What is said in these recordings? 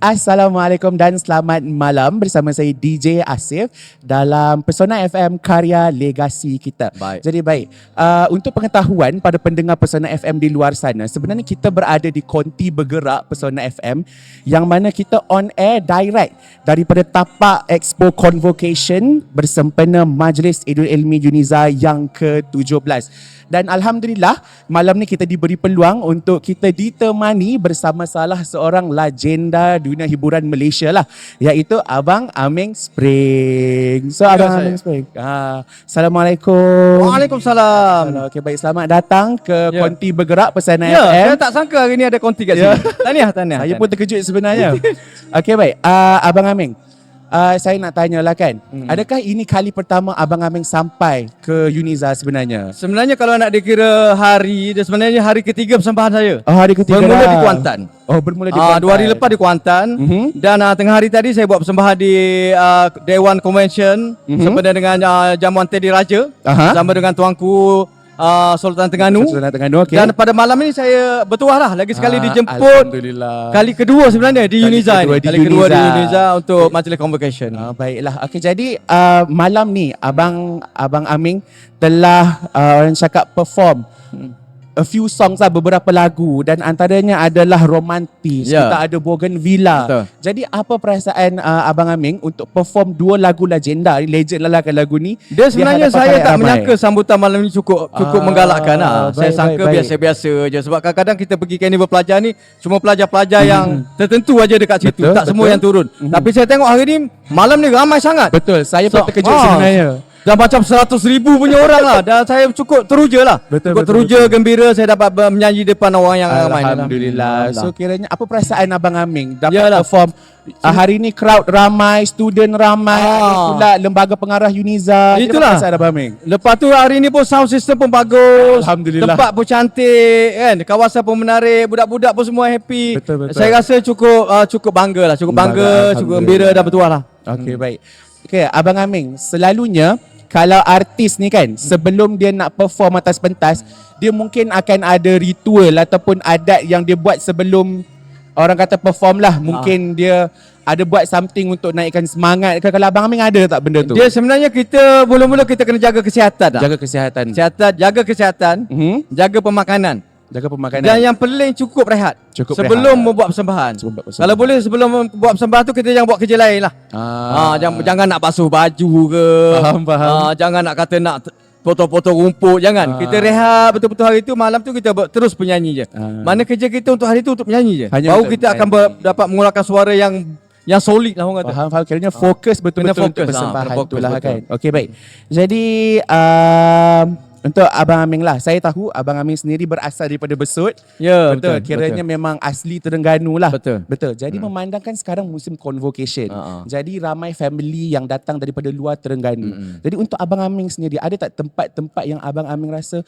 Assalamualaikum dan selamat malam bersama saya DJ Asif dalam Persona FM karya legasi kita. Baik. Jadi baik, uh, untuk pengetahuan pada pendengar Persona FM di luar sana, sebenarnya kita berada di konti bergerak Persona FM yang mana kita on air direct daripada tapak Expo Convocation bersempena Majlis Idul Ilmi Uniza yang ke-17. Dan Alhamdulillah malam ni kita diberi peluang untuk kita ditemani bersama salah seorang legenda dunia hiburan Malaysia lah iaitu Abang Aming Spring. So Ya, Abang saya. Aming Spring. Ah, Assalamualaikum. Waalaikumsalam. Okey baik selamat datang ke Ya. Konti Bergerak Pesana Ya, FM. saya tak sangka hari ni ada konti kat Ya. sini. Tahniah, tahniah. Saya pun terkejut sebenarnya. Okey baik. Uh, Abang Aming. Uh, saya nak tanyalah kan. Hmm. Adakah ini kali pertama Abang Aming sampai ke Uniza sebenarnya? Sebenarnya kalau nak dikira hari, dia sebenarnya hari ketiga persembahan saya. Oh hari ketiga Bermula dah. di Kuantan. Oh bermula di Kuantan. dua hari lepas di Kuantan Mhm. dan uh, tengah hari tadi saya buat persembahan di uh, Dewan Convention Mhm. sempena dengan uh, jamuan Teddy Raja Aha. bersama dengan tuanku uh, Sultan Terengganu. Sultan Terengganu okey. Dan pada malam ini saya bertuah lah lagi sekali Ah, dijemput Alhamdulillah. kali kedua sebenarnya di Kali Uniza kedua ini. di Kali kedua di Uniza. Uniza untuk majlis convocation. Ah, baiklah. Okey jadi uh, malam ni abang abang Aming telah uh, orang cakap perform a few songs lah beberapa lagu dan antaranya adalah romantis Ya. kita ada Bougainvillea Betul. jadi apa perasaan uh, abang Aming untuk perform dua lagu legenda legend lah kan lagu ni Dia di sebenarnya hadapan saya tak ramai. menyangka sambutan malam ni cukup cukup Ah, menggalakkan lah. Saya baik, sangka baik, baik. biasa-biasa je sebab kadang-kadang kita pergi carnival pelajar ni cuma pelajar-pelajar yang tertentu aja dekat situ, Betul, tak semua betul. yang turun. Tapi saya tengok hari ni malam ni ramai sangat. betul saya pun So- terkejut ah. sebenarnya Dah macam 100 ribu punya orang lah Dan saya cukup teruja lah Betul, Cukup betul, teruja, betul. gembira Saya dapat ber- menyanyi depan orang yang ramai lah. Alhamdulillah. So kiranya apa perasaan abang Aming dapat Yalah. perform uh, hari ni crowd ramai, student ramai, Ah. pula lembaga pengarah Uniza. Itulah. Apa perasaan abang Aming? Lepas tu hari ni pun sound system pun bagus Alhamdulillah. Tempat pun cantik kan Kawasan pun menarik Budak-budak pun semua happy Betul, betul. Saya rasa cukup uh, cukup bangga lah Cukup Bangga, bangga, cukup gembira dan bertuah lah Okey baik. Okey abang Aming, selalunya kalau artis ni kan sebelum dia nak perform atas pentas, dia mungkin akan ada ritual ataupun adat yang dia buat sebelum orang kata perform lah. Mungkin dia ada buat something untuk naikkan semangat. Kalau abang Aming ada tak benda tu? Dia sebenarnya kita Mula-mula kita kena jaga kesihatan lah jaga kesihatan. Kesihatan, jaga kesihatan Mhm. Jaga pemakanan Jaga pemakanan. Dan yang paling cukup rehat Cukup Sebelum rehat. membuat persembahan Sebelum buat persembahan. Kalau boleh sebelum buat persembahan tu Kita jangan buat kerja lain lah Ah, Ah, jangan, jangan nak basuh baju ke. Faham, faham. Ah, jangan nak kata nak potong-potong rumput. Jangan. Ah. Kita rehat betul-betul hari tu. Malam tu kita terus penyanyi je. Ah. Mana kerja kita untuk hari tu untuk penyanyi je. Hanya Baru untuk kita akan ber- dapat mengeluarkan suara yang yang solid lah orang kata. Faham, faham. Kiranya fokus betul-betul Kena untuk fokus, ah, persembahan kena tu fokus, lah kan. Okey, baik. Jadi, um, untuk Abang Aming lah. Saya tahu Abang Aming sendiri berasal daripada Besut. Ya, betul. betul, Kiranya memang asli Terengganu lah. Betul. Betul. Jadi memandangkan sekarang musim convocation. Ha. Jadi ramai family yang datang daripada luar Terengganu. Jadi untuk Abang Aming sendiri, ada tak tempat-tempat yang Abang Aming rasa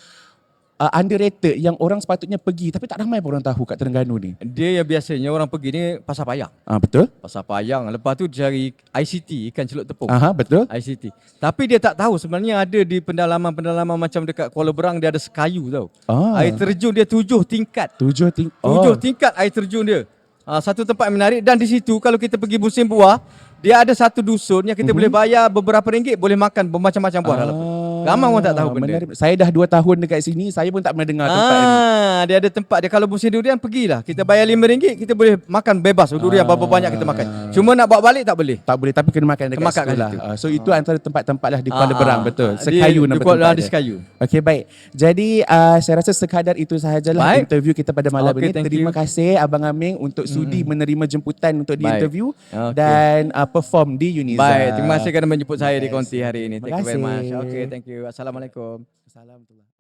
uh, underrated yang orang sepatutnya pergi tapi tak ramai pun orang tahu kat Terengganu ni? Dia yang biasanya orang pergi ni pasar payang. Ah betul? Pasar payang. Lepas tu cari ICT, ikan celup tepung. Aha, betul. ICT. Tapi dia tak tahu sebenarnya ada di pendalaman-pendalaman macam dekat Kuala Berang dia ada sekayu tau. Ah. Air terjun dia tujuh tingkat. Tujuh ting Tujuh tingkat air terjun dia. Uh, satu tempat yang menarik dan di situ kalau kita pergi musim buah, dia ada satu dusun yang kita boleh bayar beberapa ringgit boleh makan bermacam-macam buah dalam tu. Ramai orang tak tahu benda. Ah, Menarik. Saya dah dua tahun dekat sini, saya pun tak pernah dengar tempat ni. Ah, dia ada tempat dia kalau musim durian pergilah. Kita bayar RM5 kita boleh makan bebas durian berapa banyak kita makan. Cuma nak bawa balik tak boleh. Tak boleh tapi kena makan dekat Kena makan situ kat lah. Ah, so itu antara tempat-tempat lah di Kuala Ah, Berang betul. di- Sekayu di nama tempat di dia. Sekayu. Okey baik. Jadi uh, saya rasa sekadar itu sahajalah Baik. interview kita pada malam Okey, ini. Terima you. kasih Abang Aming untuk sudi menerima jemputan untuk Baik. diinterview Okey. dan uh, perform di Uniza. Baik, terima kasih kerana menjemput saya di Yes. konti hari ini. Thank you very Terima much. kasih. Okay, thank you. Assalamualaikum. Assalamualaikum.